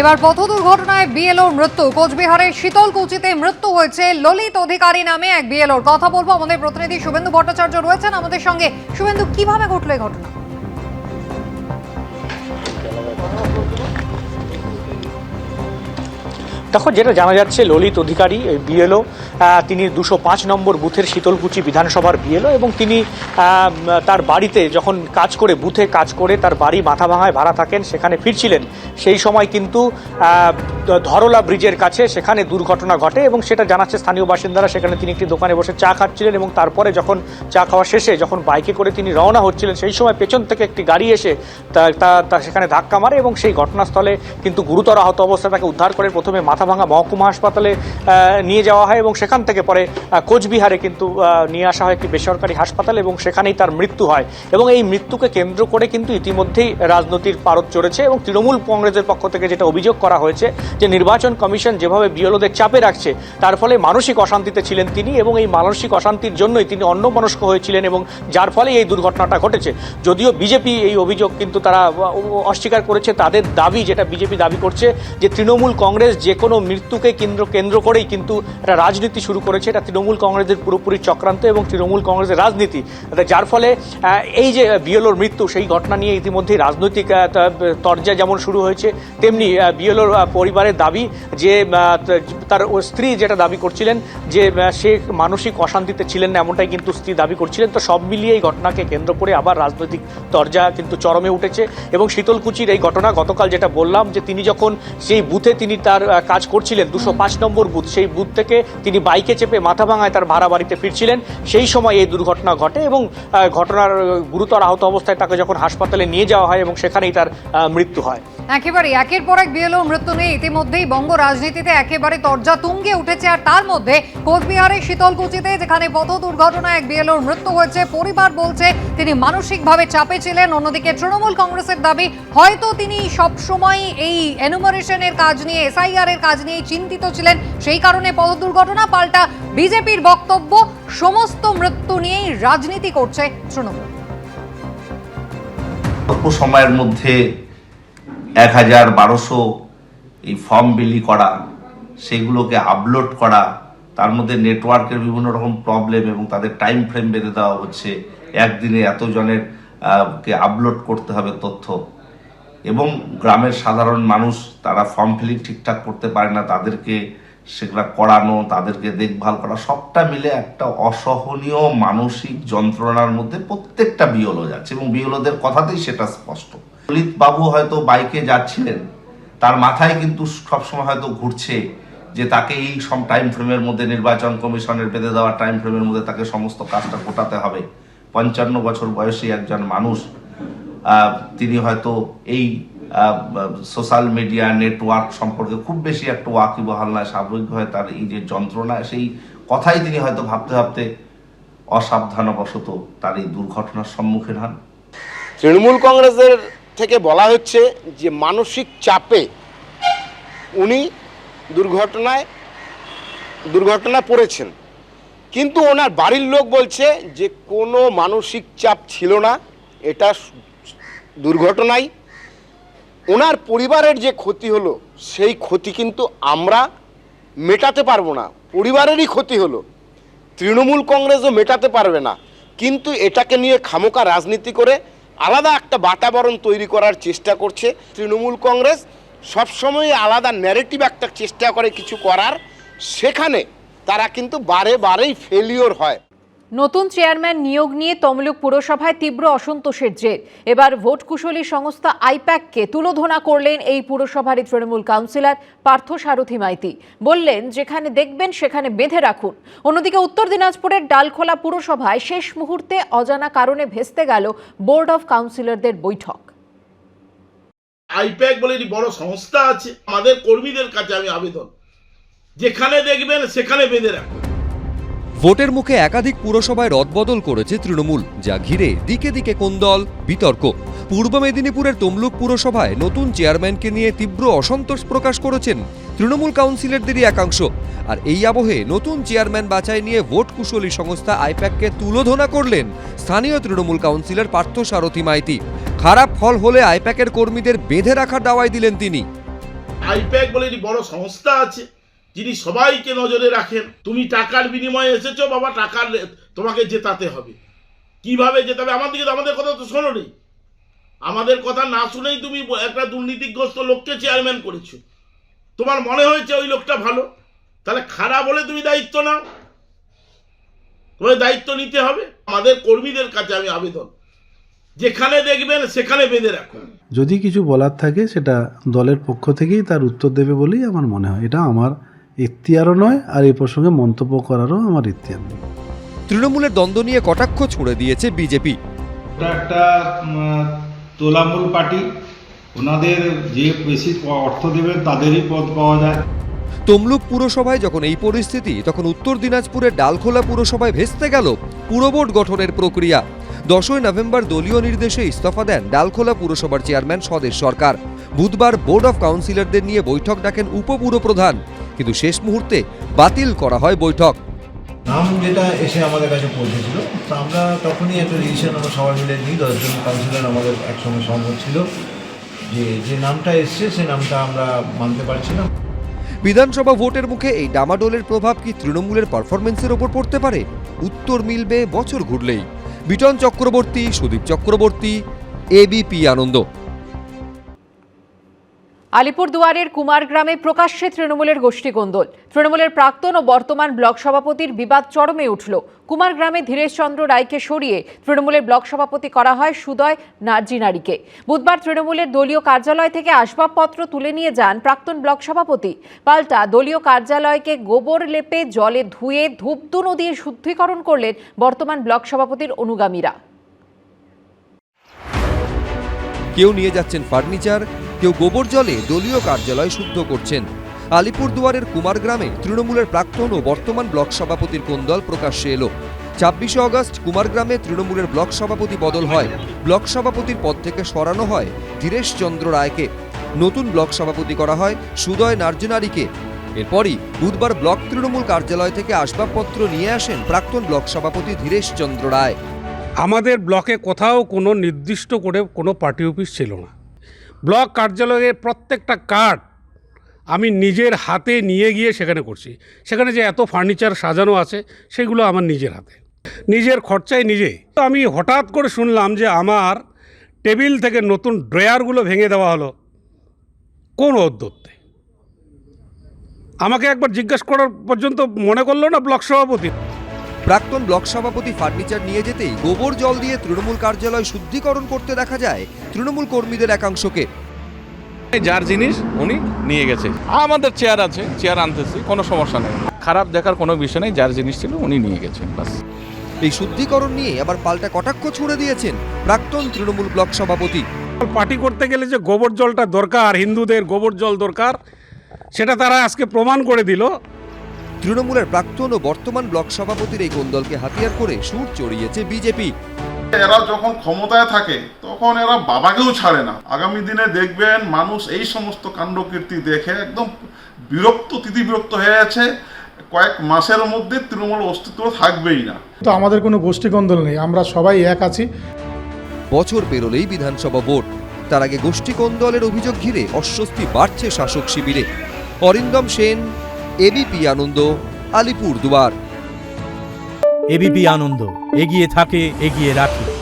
এবার পথ দুর্ঘটনায় বিএলওর মৃত্যু। কোচবিহারের শীতলকুচিতে মৃত্যু হয়েছে ললিত অধিকারী নামে এক বিএলওর। কথা বলব আমাদের প্রতিনিধি শুভেন্দু ভট্টাচার্য রয়েছেন আমাদের সঙ্গে। শুভেন্দু, কীভাবে ঘটলো এই ঘটনা? দেখো, যেটা জানা যাচ্ছে, ললিত অধিকারী বিএলও তিনি দুশো পাঁচ নম্বর বুথের শীতলকুচি বিধানসভার বিএলও এবং তিনি তার বাড়িতে যখন কাজ করে, বুথে কাজ করে তার বাড়ি মাথাভাঙায় ভাড়া থাকেন, সেখানে ফিরছিলেন। সেই সময় কিন্তু ধরলা ব্রিজের কাছে সেখানে দুর্ঘটনা ঘটে এবং সেটা জানাচ্ছে স্থানীয় বাসিন্দারা। সেখানে তিনি একটি দোকানে বসে চা খাচ্ছিলেন এবং তারপরে যখন চা খাওয়া শেষে যখন বাইকে করে তিনি রওনা হচ্ছিলেন, সেই সময় পেছন থেকে একটি গাড়ি এসে তা- সেখানে ধাক্কা মারে এবং সেই ঘটনাস্থলে কিন্তু গুরুতর আহত অবস্থায় তাকে উদ্ধার করে প্রথমে মাথাভাঙা মহকুমা হাসপাতালে নিয়ে যাওয়া হয় এবং সেখান থেকে পরে কোচবিহারে কিন্তু নিয়ে আসা হয় একটি বেসরকারি হাসপাতাল এবং সেখানেই তার মৃত্যু হয়। এবং এই মৃত্যুকে কেন্দ্র করে কিন্তু ইতিমধ্যেই রাজনীতির পারদ চড়েছে এবং তৃণমূল কংগ্রেসের পক্ষ থেকে যেটা অভিযোগ করা হয়েছে যে নির্বাচন কমিশন যেভাবে বিএলওদের চাপে রাখছে, তার ফলে মানসিক অশান্তিতে ছিলেন তিনি এবং এই মানসিক অশান্তির জন্যই তিনি অন্যমনস্ক হয়েছিলেন এবং যার ফলে এই দুর্ঘটনাটা ঘটেছে। যদিও বিজেপি এই অভিযোগ কিন্তু তারা অস্বীকার করেছে, তাদের দাবি যেটা বিজেপি দাবি করছে যে তৃণমূল কংগ্রেস যে কোনো মৃত্যুকে কেন্দ্র কেন্দ্র করেই কিন্তু একটা রাজনীতি শুরু করেছে, এটা তৃণমূল কংগ্রেসের পুরোপুরি চক্রান্ত এবং তৃণমূল কংগ্রেসের রাজনীতি। যার ফলে এই যে বিএলওর মৃত্যু, সেই ঘটনা নিয়ে ইতিমধ্যে রাজনৈতিক তরজা যেমন শুরু হয়েছে, তেমনি বিএলওর পরিবারের দাবি যে তার স্ত্রী যেটা দাবি করছিলেন যে সে মানসিক অশান্তিতে ছিলেন না, এমনটাই কিন্তু স্ত্রী দাবি করছিলেন। তো সব মিলিয়ে এই ঘটনাকে কেন্দ্র করে আবার রাজনৈতিক তরজা কিন্তু চরমে উঠেছে এবং শীতলকুচির এই ঘটনা গতকাল যেটা বললাম যে, তিনি যখন সেই বুথে তিনি তার কাজ করছিলেন, দুশো পাঁচ নম্বর বুথ, সেই বুথ থেকে তিনি বাইকে চেপে মাথা ভাঙায় তার ভাড়া বাড়িতে ফিরছিলেন। সেই সময় এই দুর্ঘটনা ঘটে এবং ঘটনার গুরুতর আহত অবস্থায় তাকে যখন হাসপাতালে নিয়ে যাওয়া হয় এবং সেখানেই তার মৃত্যু হয়। একেবারে, একের পর এক বিএলওর মৃত্যু নিয়ে ইতিমধ্যেই বঙ্গ রাজনীতিতে একেবারে তর্জা তুঙ্গে উঠেছে। আর তার মধ্যে কোচবিহারের শীতলকুচিতে, যেখানে পথ দুর্ঘটনায় এক বিএলওর মৃত্যু হয়েছে, পরিবার বলছে তিনি মানসিকভাবে চাপে ছিলেন। অন্যদিকে তৃণমূল কংগ্রেসের দাবি, হয়তো তিনি সবসময় এই এনুমারেশনের কাজ নিয়ে এসআইআর এর কাজ নিয়ে চিন্তিত ছিলেন। সেই কারণে পথ দুর্ঘটনা পাল্টা বিজেপির বক্তব্য, সমস্ত মৃত্যু নিয়েই রাজনীতি করছে তৃণমূল। অল্প সময়ের মধ্যে এক হাজার বারোশো এই ফর্ম বিলি করা, সেগুলোকে আপলোড করা, তার মধ্যে নেটওয়ার্কের বিভিন্ন রকম প্রবলেম এবং তাদের টাইম ফ্রেম বেঁধে দেওয়া হচ্ছে, একদিনে এতজনের কে আপলোড করতে হবে তথ্য। এবং গ্রামের সাধারণ মানুষ, তারা ফর্ম ফিলিং ঠিকঠাক করতে পারে না, তাদেরকে সেগুলা করানো, তাদেরকে দেখভাল করা, সবটা মিলে একটা অসহনীয় মানসিক যন্ত্রণার মধ্যে প্রত্যেকটা বিয়লো যাচ্ছে এবং বিয়লোদের কথাতেই সেটা স্পষ্ট। ললিত বাবু হয়তো বাইকে যাচ্ছিলেন, তার মাথায় কিন্তু সবসময় হয়তো ঘুরছে যে তাকে এই সব টাইম ফ্রেমের মধ্যে নির্বাচন কমিশনের বেঁধে দেওয়া টাইম ফ্রেমের মধ্যে তাকে সমস্ত কাজটা কোটাতে হবে। পঞ্চান্ন বছর বয়সী একজন মানুষ তিনি হয়তো এই সোশ্যাল মিডিয়া নেটওয়ার্ক সম্পর্কে খুব বেশি একটা ওয়াকিবহাল নয়, স্বাভাবিক হয় তার এই যে যন্ত্রণা, সেই কথাই তিনি হয়তো ভাবতে ভাবতে অসাবধানবশত তার এই দুর্ঘটনার সম্মুখীন হন। তৃণমূল কংগ্রেসের থেকে বলা হচ্ছে যে মানসিক চাপে উনি দুর্ঘটনায় দুর্ঘটনায় পড়েছেন। কিন্তু ওনার বাড়ির লোক বলছে যে কোনো মানসিক চাপ ছিল না, এটা দুর্ঘটনাই। ওনার পরিবারের যে ক্ষতি হলো, সেই ক্ষতি কিন্তু আমরা মেটাতে পারব না। পরিবারেরই ক্ষতি হলো। তৃণমূল কংগ্রেসও মেটাতে পারবে না। কিন্তু এটাকে নিয়ে খামোকা রাজনীতি করে আলাদা একটা বাতাবরণ তৈরি করার চেষ্টা করছে তৃণমূল কংগ্রেস। সবসময় আলাদা ন্যারেটিভ একটা চেষ্টা করে কিছু করার। সেখানে তারা কিন্তু বারে বারেই ফেলিওর হয়। নতুন চেয়ারম্যান নিয়োগ নিয়ে তমলুক পুরসভায় তীব্র অসন্তোষের জের। এবার ভোট কুশলী সংস্থা আইপ্যাককে তুলোধনা করলেন এই পুরসভারই তৃণমূল কাউন্সিলর পার্থ সারথী মাইতি। বললেন, যেখানে দেখবেন সেখানে বেঁধে রাখুন। অন্যদিকে উত্তর দিনাজপুরের ডালখোলা পুরসভায় শেষ মুহূর্তে অজানা কারণে ভেস্তে গেল বোর্ড অফ কাউন্সিলরদের বৈঠক। আইপ্যাক বলে একটি বড় সংস্থা আছে। আমাদের কর্মীদের কাছে আমি আবেদন। যেখানে দেখবেন সেখানে বেঁধে রাখুন। ভোটের মুখে একাধিক পুরসভায় রদবদল করেছে তৃণমূল, যা ঘিরে দিকে দিকে কোন্দল বিতর্ক। পূর্ব মেদিনীপুরের তমলুক পুরসভায় নতুন চেয়ারম্যানকে নিয়ে তীব্র অসন্তোষ প্রকাশ করেছেন তৃণমূল কাউন্সিলরদেরই একাংশ। আর এই আবহে নতুন চেয়ারম্যান বাছাই নিয়ে ভোট কুশলী সংস্থা আইপ্যাককে তুলোধনা করলেন স্থানীয় তৃণমূল কাউন্সিলর পার্থ সারথী মাইতি। খারাপ ফল হলে আইপ্যাকের কর্মীদের বেঁধে রাখার দাওয়াই দিলেন তিনি। আইপ্যাক বলে বড় সংস্থা আছে। যিনি সবাইকে নজরে রাখেন, তুমি টাকার বিনিময়ে এসেছ, বাবা, টাকার তোমাকে জেতাতে হবে। কীভাবে জেতাবে? আমার দিকে আমাদের কথা তো শোনো নেই আমাদের কথা না শুনেই তুমি একটা দুর্নীতিগ্রস্ত লোককে চেয়ারম্যান করেছ। তোমার মনে হয়েছে ওই লোকটা ভালো? তাহলে খারাপ হলে তুমি দায়িত্ব নাও। তোমার দায়িত্ব নিতে হবে। আমাদের কর্মীদের কাছে আমি আবেদন। যেখানে দেখবেন, সেখানে বেঁধে রাখুন। যদি কিছু বলার থাকে, সেটা দলের পক্ষ থেকেই তার উত্তর দেবে বলেই আমার মনে হয়। এটা আমার এখতিয়ারও নয় আর এই প্রসঙ্গে মন্তব্য করারও আমার এখতিয়ার নেই। তৃণমূলের দ্বন্দ্ব নিয়ে কটাক্ষ ছুড়ে দিয়েছে বিজেপি। ওটা একটা তোলামূল পার্টি। ওনাদের যে বেশি অর্থ দেবেন তাদেরই পদ পাওয়া যায়। তমলুক পুরসভায় যখন এই পরিস্থিতি তখন উত্তর দিনাজপুরের ডালখোলা পুরসভায় ভেস্তে গেল পুরবোর্ড গঠনের প্রক্রিয়া। দশই নভেম্বর দলীয় নির্দেশে ইস্তফা দেন ডালখোলা পুরসভার চেয়ারম্যান স্বদেশ সরকার। বুধবার বোর্ড অফ কাউন্সিলরদের নিয়ে বৈঠক ডাকেন উপপুরপ্রধান কিন্তু শেষ মুহূর্তে বাতিল করা হয় বৈঠক। নাম যেটা এসে আমাদের কাছে পৌঁছেছিল তো আমরা তখনই একটা ডিসিশন আমরা সবাই মিলে নিই দশজন কাউন্সিলর আমাদের একসঙ্গে সহমত ছিল যে যে নামটা এসছে সে নামটা আমরা মানতে পারছি না। বিধানসভা ভোটের মুখে এই ডামাডোলের প্রভাব কি তৃণমূলের পারফরমেন্সের ওপর পড়তে পারে? উত্তর মিলবে বছর ঘুরলেই। বিটন চক্রবর্তী সুদীপ চক্রবর্তী এবিপি আনন্দ। আলিপুরদুয়ারের কুমারগ্রামে প্রকাশ্যে তৃণমূলের গোষ্ঠীকোন্দল তৃণমূলের প্রাক্তন ও বর্তমান ব্লক সভাপতির বিবাদ চরমে উঠল। কুমারগ্রামে ধীরেশচন্দ্র রায়কে সরিয়ে তৃণমূলের ব্লক সভাপতি করা হয় সুদয় নার্জিনারিকে বুধবার তৃণমূলের দলীয় কার্যালয় থেকে আসবাবপত্র তুলে নিয়ে যান প্রাক্তন ব্লক সভাপতি। পাল্টা দলীয় কার্যালয়কে গোবর লেপে জলে ধুয়ে ধূপধুনো দিয়ে শুদ্ধিকরণ করলেন বর্তমান ব্লক সভাপতির অনুগামীরা। কেউ নিয়ে যাচ্ছেন ফার্নিচার কেউ গোবর জলে দলীয় কার্যালয় শুদ্ধ করছেন। আলিপুরদুয়ারের কুমারগ্রামে তৃণমূলের প্রাক্তন ও বর্তমান ব্লক সভাপতির কোন্দল প্রকাশ্যে এলো? ছাব্বিশে অগস্ট কুমারগ্রামে তৃণমূলের ব্লক সভাপতি বদল হয়। ব্লক সভাপতির পদ থেকে সরানো হয় ধীরেশ চন্দ্র রায়কে। নতুন ব্লক সভাপতি করা হয় সুদয় নার্জনারিকে। এরপরই বুধবার ব্লক তৃণমূল কার্যালয় থেকে আসবাবপত্র নিয়ে আসেন প্রাক্তন ব্লক সভাপতি ধীরেশ চন্দ্র রায়। আমাদের ব্লকে কোথাও কোনো নির্দিষ্ট করে কোনো পার্টি অফিস ছিল না। ব্লক কার্যালয়ের প্রত্যেকটা কার্ড আমি নিজের হাতে নিয়ে গিয়ে সেখানে করছি। সেখানে যে এত ফার্নিচার সাজানো আছে, সেগুলো আমার নিজের হাতে। নিজের খরচায় নিজে। তো আমি হঠাৎ করে শুনলাম যে আমার টেবিল থেকে নতুন ড্রয়ারগুলো ভেঙে দেওয়া হলো কোন অদ্যত্তে আমাকে একবার জিজ্ঞেস করার পর্যন্ত মনে করল না ব্লক সভাপতি। প্রাক্তন ব্লক সভাপতি ফার্নিচার নিয়ে যেতেই গোবর জল দিয়ে তৃণমূল কার্যালয় শুদ্ধিকরণ করতে দেখা যায় তৃণমূল কর্মীদের একাংশকে। যার জিনিস উনি নিয়ে গেছে। আমাদের চেয়ার আছে চেয়ার আনতেছি কোনো সমস্যা নেই। খারাপ দেখার কোনো বিষয় নেই যার জিনিস ছিল উনি নিয়ে গেছেন বাস। এই শুদ্ধিকরণ নিয়ে আবার পাল্টা কটাক্ষ ছুড়ে দিয়েছেন প্রাক্তন তৃণমূল ব্লক সভাপতি। পার্টি করতে গেলে যে গোবর জলটা দরকার হিন্দুদের গোবর জল দরকার সেটা তারা আজকে প্রমাণ করে দিল। তৃণমূলের প্রাক্তন ও বর্তমান ব্লক সভাপতির এই কোন্দলকে হাতিয়ার করে সুর চড়িয়েছে বিজেপি। এরা যখন ক্ষমতায় থাকে তখন এরা বাবাকেও ছাড়ে না। আগামী দিনে দেখবেন মানুষ এই সমস্ত কাণ্ডকীর্তি দেখে একদম বিরক্ত তিথি বিরক্ত হয়ে আছে কয়েক মাসের মধ্যে তৃণমূল অস্তিত্ব থাকবেই না। তো আমাদের কোনো গোষ্ঠীকন্দল নেই আমরা সবাই এক আছি। বছর পেরোলেই বিধানসভা ভোট। তার আগে গোষ্ঠী কোন্দলের অভিযোগ ঘিরে অস্বস্তি বাড়ছে শাসক শিবিরে। অরিন্দম সেন এবিপি আনন্দ আলিপুরদুয়ার। এবিপি আনন্দ এগিয়ে থাকে এগিয়ে রাখে।